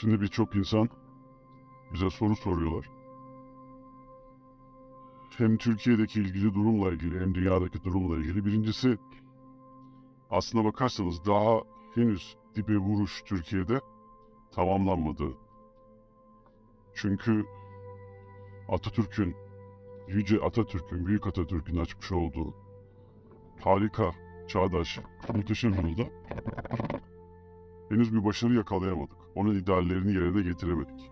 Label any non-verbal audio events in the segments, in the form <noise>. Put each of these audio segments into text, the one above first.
Şimdi birçok insan bize soru soruyorlar. Hem Türkiye'deki ilgili durumla ilgili hem dünyadaki durumla ilgili. Birincisi aslına bakarsanız daha henüz dibe vuruş Türkiye'de tamamlanmadı. Çünkü Atatürk'ün, Yüce Atatürk'ün, Büyük Atatürk'ün açmış olduğu harika, çağdaş, muhteşem yolda henüz bir başarı yakalayamadık. Onun ideallerini yerine getiremedik.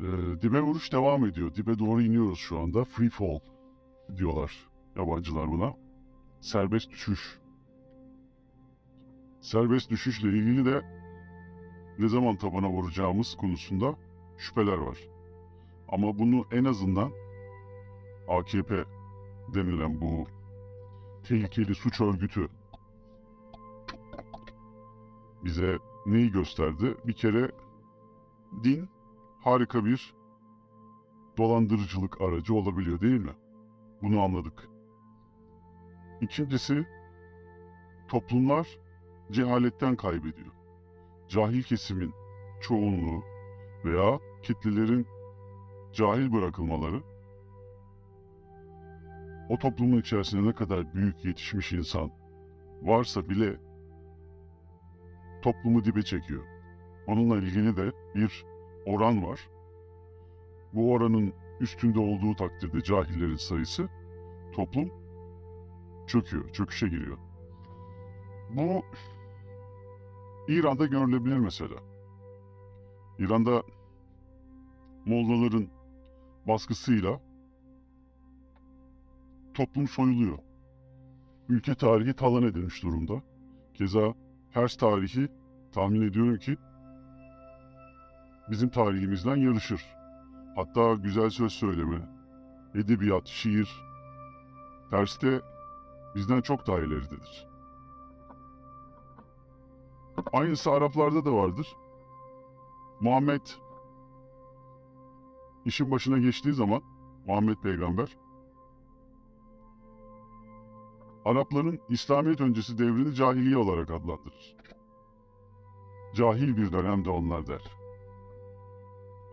Ee, dibe vuruş devam ediyor. Dibe doğru iniyoruz şu anda. Free fall diyorlar yabancılar buna. Serbest düşüş. Serbest düşüşle ilgili de ne zaman tabana vuracağımız konusunda şüpheler var. Ama bunu en azından AKP denilen bu tehlikeli suç örgütü bize neyi gösterdi? Bir kere din harika bir dolandırıcılık aracı olabiliyor değil mi? Bunu anladık. İkincisi toplumlar cehaletten kaybediyor. Cahil kesimin çoğunluğu veya kitlelerin cahil bırakılmaları o toplumun içerisinde ne kadar büyük yetişmiş insan varsa bile toplumu dibe çekiyor. Onunla ilgili de bir oran var. Bu oranın üstünde olduğu takdirde cahillerin sayısı toplum çöküyor, çöküşe giriyor. Bu İran'da görülebilir mesela. İran'da Mollaların baskısıyla toplum soyuluyor. Ülke tarihi talan edilmiş durumda. Keza Pers tarihi tahmin ediyorum ki bizim tarihimizden yarışır. Hatta güzel söz söyleme, edebiyat, şiir, Pers'te bizden çok daha ileridedir. Aynısı Araplarda da vardır. Muhammed işin başına geçtiği zaman Muhammed peygamber Arapların İslamiyet öncesi devrini cahiliye olarak adlandırır. Cahil bir dönemde onlar der.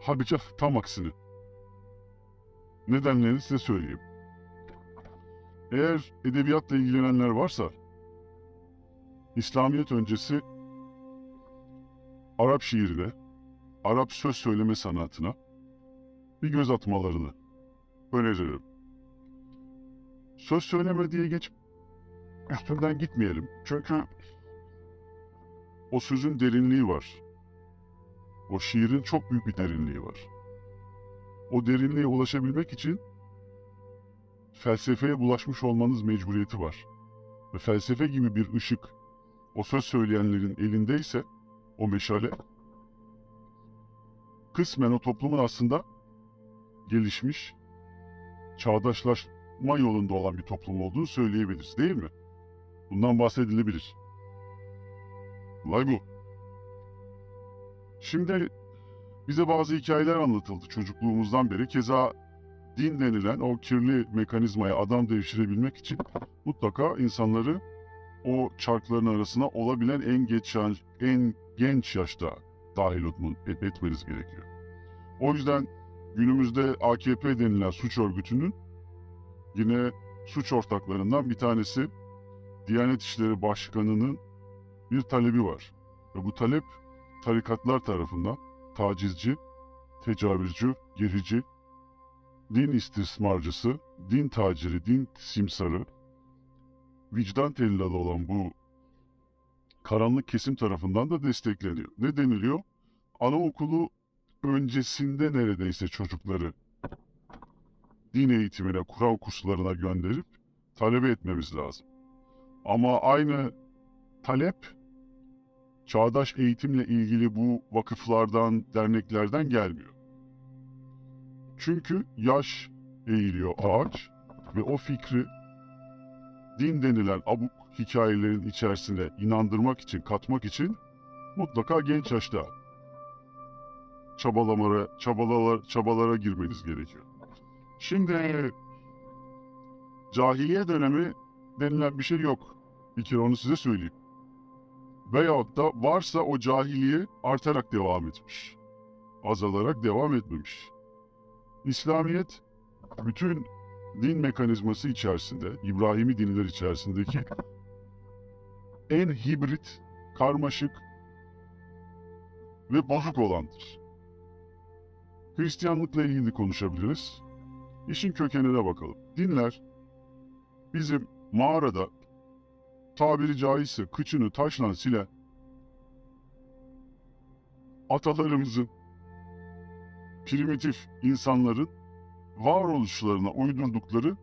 Halbuki tam aksini. Nedenlerini size söyleyeyim. Eğer edebiyatla ilgilenenler varsa, İslamiyet öncesi Arap şiirine, Arap söz söyleme sanatına bir göz atmalarını öneririm. Söz söyleme diye geçip üstünden gitmeyelim. Çünkü o sözün derinliği var. O şiirin çok büyük bir derinliği var. O derinliğe ulaşabilmek için felsefeye bulaşmış olmanız mecburiyeti var. Ve felsefe gibi bir ışık o söz söyleyenlerin elindeyse o meşale kısmen o toplumun aslında gelişmiş, çağdaşlaşma yolunda olan bir toplum olduğunu söyleyebiliriz değil mi? Bundan bahsedilebilir. Olay bu. Şimdi bize bazı hikayeler anlatıldı çocukluğumuzdan beri. Keza din denilen o kirli mekanizmaya adam devşirebilmek için mutlaka insanları o çarkların arasına olabilen en geç en genç yaşta dahil etme- et- etmeniz gerekiyor. O yüzden günümüzde AKP denilen suç örgütünün yine suç ortaklarından bir tanesi Diyanet İşleri Başkanı'nın bir talebi var. Ve bu talep tarikatlar tarafından tacizci, tecavüzcü, gerici, din istismarcısı, din taciri, din simsarı, vicdan tellalı olan bu karanlık kesim tarafından da destekleniyor. Ne deniliyor? Anaokulu öncesinde neredeyse çocukları din eğitimine, Kur'an kurslarına gönderip talebe etmemiz lazım. Ama aynı talep çağdaş eğitimle ilgili bu vakıflardan, derneklerden gelmiyor. Çünkü yaş eğiliyor ağaç ve o fikri din denilen abuk hikayelerin içerisine inandırmak için, katmak için mutlaka genç yaşta çabalamalara, çabalara, çabalara girmeniz gerekiyor. Şimdi cahiliye dönemi denilen bir şey yok. Bir kere onu size söyleyeyim. Veyahut da varsa o cahiliye artarak devam etmiş. Azalarak devam etmemiş. İslamiyet bütün din mekanizması içerisinde, İbrahimi dinler içerisindeki <laughs> en hibrit, karmaşık ve bozuk olandır. Hristiyanlıkla ilgili konuşabiliriz. İşin kökenine bakalım. Dinler bizim mağarada tabiri caizse kıçını taşla silen atalarımızın primitif insanların varoluşlarına uydurdukları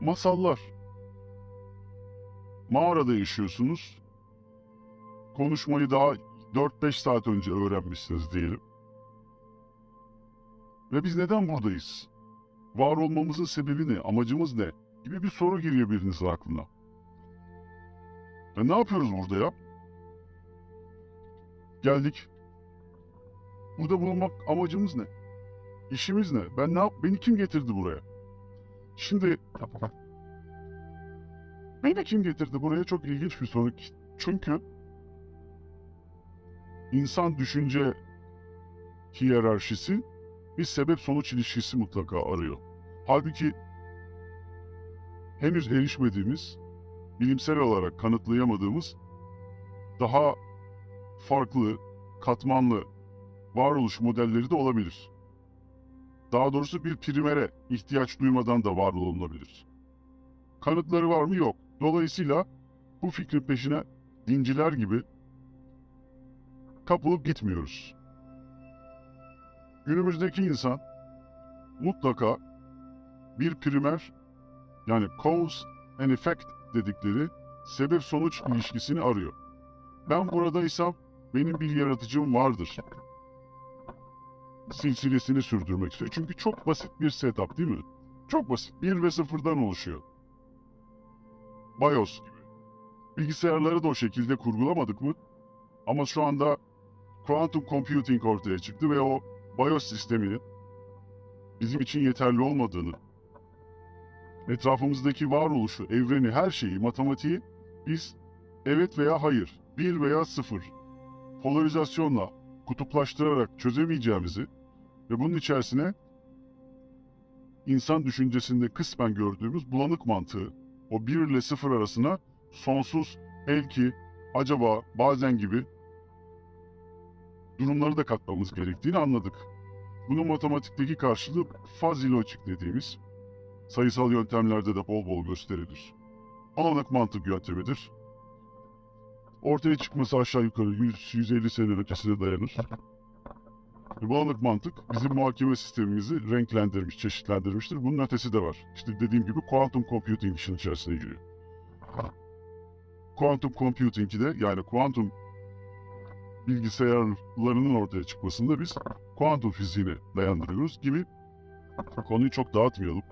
masallar. Mağarada yaşıyorsunuz. Konuşmayı daha 4-5 saat önce öğrenmişsiniz diyelim. Ve biz neden buradayız? Var olmamızın sebebi ne? Amacımız ne? Gibi bir soru giriyor birinizin aklına. Ya ne yapıyoruz burada ya? Geldik. Burada bulunmak amacımız ne? İşimiz ne? Ben ne yap? Beni kim getirdi buraya? Şimdi beni kim getirdi buraya çok ilginç bir soru. Çünkü insan düşünce hiyerarşisi bir sebep sonuç ilişkisi mutlaka arıyor. Halbuki henüz erişmediğimiz, bilimsel olarak kanıtlayamadığımız daha farklı, katmanlı varoluş modelleri de olabilir. Daha doğrusu bir primere ihtiyaç duymadan da var olunabilir. Kanıtları var mı? Yok. Dolayısıyla bu fikrin peşine dinciler gibi kapılıp gitmiyoruz. Günümüzdeki insan mutlaka bir primer yani cause and effect dedikleri sebep sonuç ilişkisini arıyor. Ben buradaysam benim bir yaratıcım vardır. Silsilesini sürdürmek istiyor. Çünkü çok basit bir setup değil mi? Çok basit. 1 ve 0'dan oluşuyor. BIOS gibi. Bilgisayarları da o şekilde kurgulamadık mı? Ama şu anda quantum computing ortaya çıktı ve o BIOS sisteminin bizim için yeterli olmadığını, etrafımızdaki varoluşu, evreni, her şeyi, matematiği biz evet veya hayır, bir veya sıfır polarizasyonla kutuplaştırarak çözemeyeceğimizi ve bunun içerisine insan düşüncesinde kısmen gördüğümüz bulanık mantığı, o bir ile sıfır arasına sonsuz, belki, acaba, bazen gibi durumları da katmamız gerektiğini anladık. Bunun matematikteki karşılığı fuzzy logic dediğimiz sayısal yöntemlerde de bol bol gösterilir. Bulanık mantık yöntemidir. Ortaya çıkması aşağı yukarı 100-150 sene ötesine dayanır. Bulanık mantık bizim muhakeme sistemimizi renklendirmiş, çeşitlendirmiştir. Bunun ötesi de var. İşte dediğim gibi quantum computing işin içerisine giriyor. Quantum computing'i de yani kuantum bilgisayarlarının ortaya çıkmasında biz kuantum fiziğine dayandırıyoruz gibi konuyu çok dağıtmayalım.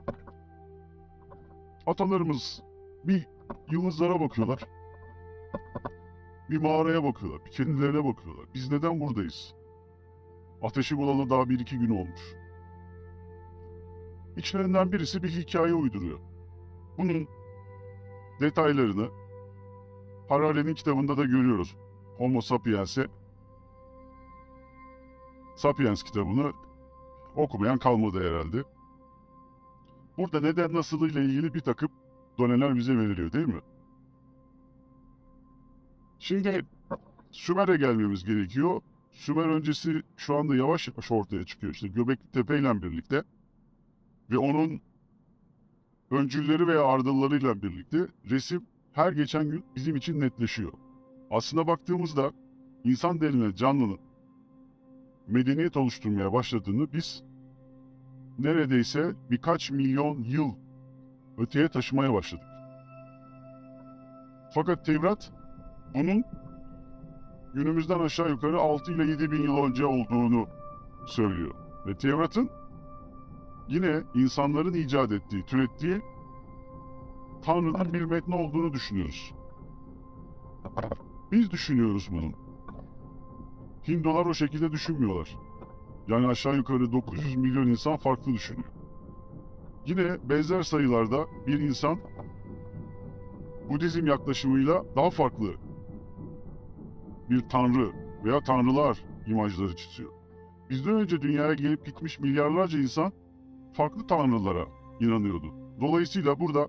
Atalarımız bir yıldızlara bakıyorlar. Bir mağaraya bakıyorlar. Bir kendilerine bakıyorlar. Biz neden buradayız? Ateşi bulalı daha bir iki gün olmuş. İçlerinden birisi bir hikaye uyduruyor. Bunun detaylarını Harari'nin kitabında da görüyoruz. Homo sapiens'e Sapiens kitabını okumayan kalmadı herhalde. Burada neden nasıl ile ilgili bir takım doneler bize veriliyor değil mi? Şimdi Sümer'e gelmemiz gerekiyor. Sümer öncesi şu anda yavaş yavaş ortaya çıkıyor. İşte Göbekli Tepe ile birlikte ve onun öncülleri veya ardıllarıyla birlikte resim her geçen gün bizim için netleşiyor. Aslına baktığımızda insan denilen canlının medeniyet oluşturmaya başladığını biz neredeyse birkaç milyon yıl öteye taşımaya başladık. Fakat Tevrat bunun günümüzden aşağı yukarı 6 ile 7 bin yıl önce olduğunu söylüyor. Ve Tevrat'ın yine insanların icat ettiği, türettiği Tanrı'nın bir metni olduğunu düşünüyoruz. Biz düşünüyoruz bunu. Hindular o şekilde düşünmüyorlar. Yani aşağı yukarı 900 milyon insan farklı düşünüyor. Yine benzer sayılarda bir insan Budizm yaklaşımıyla daha farklı bir tanrı veya tanrılar imajları çiziyor. Bizden önce dünyaya gelip gitmiş milyarlarca insan farklı tanrılara inanıyordu. Dolayısıyla burada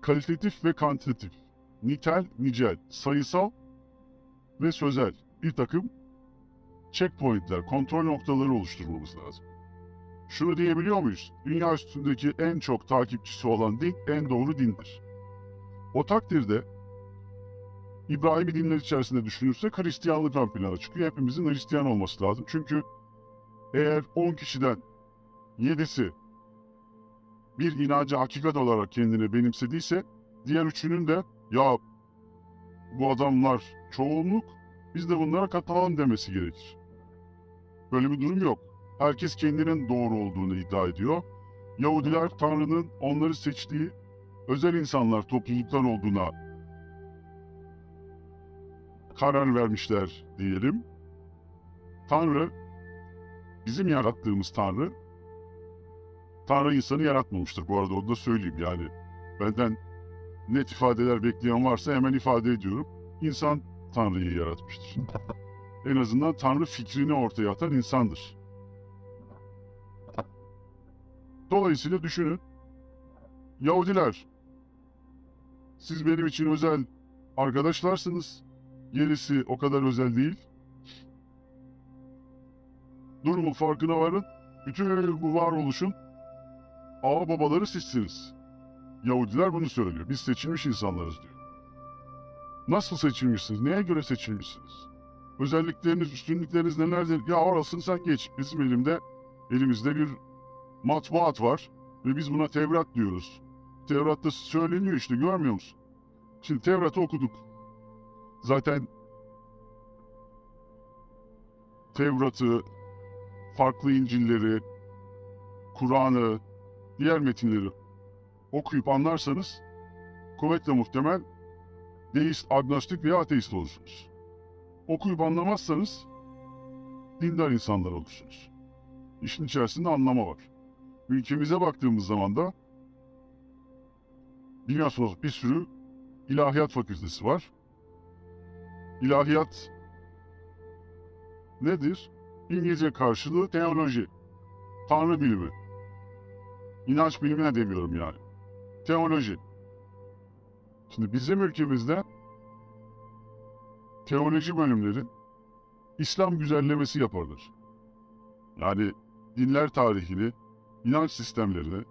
kalitatif ve kantitatif, nitel, nicel, sayısal ve sözel bir takım checkpointler, kontrol noktaları oluşturmamız lazım. Şunu diyebiliyor muyuz? Dünya üstündeki en çok takipçisi olan din en doğru dindir. O takdirde İbrahim'i dinler içerisinde düşünürsek Hristiyanlık ön plana çıkıyor. Hepimizin Hristiyan olması lazım. Çünkü eğer 10 kişiden 7'si bir inancı hakikat olarak kendine benimsediyse diğer üçünün de ya bu adamlar çoğunluk biz de bunlara katılalım demesi gerekir. Böyle bir durum yok. Herkes kendinin doğru olduğunu iddia ediyor. Yahudiler Tanrı'nın onları seçtiği özel insanlar, topluluklar olduğuna karar vermişler diyelim. Tanrı, bizim yarattığımız Tanrı, Tanrı insanı yaratmamıştır. Bu arada onu da söyleyeyim yani. Benden net ifadeler bekleyen varsa hemen ifade ediyorum. İnsan Tanrı'yı yaratmıştır. <laughs> En azından Tanrı fikrini ortaya atan insandır. Dolayısıyla düşünün. Yahudiler, siz benim için özel arkadaşlarsınız. Gerisi o kadar özel değil. Durumun farkına varın. Bütün bu varoluşun ağa babaları sizsiniz. Yahudiler bunu söylüyor. Biz seçilmiş insanlarız diyor. Nasıl seçilmişsiniz? Neye göre seçilmişsiniz? Özellikleriniz, üstünlükleriniz nelerdir? Ya orasını sen geç. Bizim elimde, elimizde bir matbuat var ve biz buna Tevrat diyoruz. Tevrat'ta söyleniyor işte görmüyor musun? Şimdi Tevrat'ı okuduk. Zaten Tevrat'ı, farklı İncil'leri, Kur'an'ı, diğer metinleri okuyup anlarsanız kuvvetle muhtemel deist, agnostik veya ateist olursunuz. Okuyup anlamazsanız dindar insanlar olursunuz. İşin içerisinde anlama var. Ülkemize baktığımız zaman da biliyorsunuz bir sürü ilahiyat fakültesi var. İlahiyat nedir? İngilizce karşılığı teoloji, tanrı bilimi. İnanç bilimine demiyorum yani. Teoloji. Şimdi bizim ülkemizde teoloji bölümleri İslam güzellemesi yaparlar. Yani dinler tarihini, inanç sistemlerini